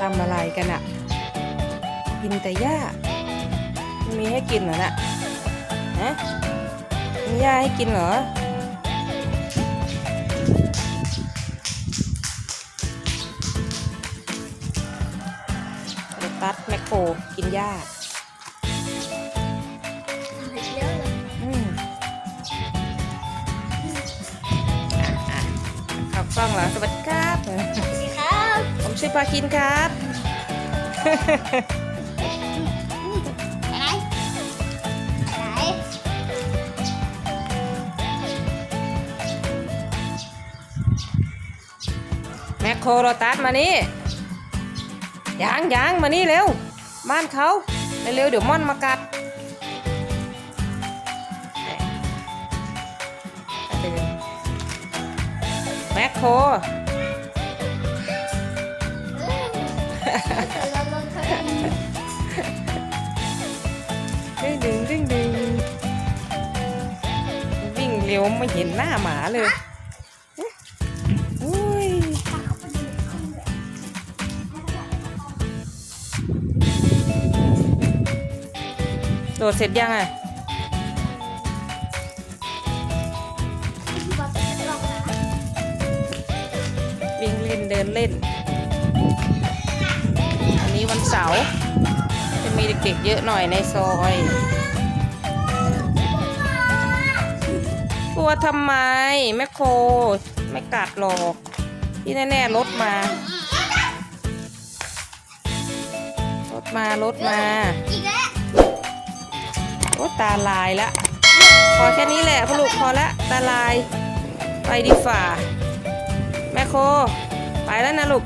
ทำอะไรกันอะกินแต่หญ้าไม่มีให้กินเหรอน่ะฮะมีหญ้าให้กินเหรอโรตัสแมคโครกินหญ้าเยอะเลยอืมอะอะเข้ากล้องแล้วสวัสดีครับ ชื่อพาคินครับ ไหนไหนแมคโครโรตัสมานี่ยางยางมานี่เร็ว บ้านเขาเร็วเดี๋ยวม่อนมากัดแมคโคร ดึงดึงดึงดึงวิ่งเร็วไม่เห็นหน้าหมาเลยอุ้ยโดดเสร็จยังอะวิ่งเล่นเดินเล่น อันนี้วันเสาร์ มีเด็กๆเยอะหน่อยในซอยกลัวทำไมแม่โคไม่กัดหรอกที่แน่ๆรถมารถมารถมาโอ้ตาลายละพอแค่นี้แหละพ่อลูกพอละตาลายไปดีฝ่าแม่โค ไปแล้วนะลูก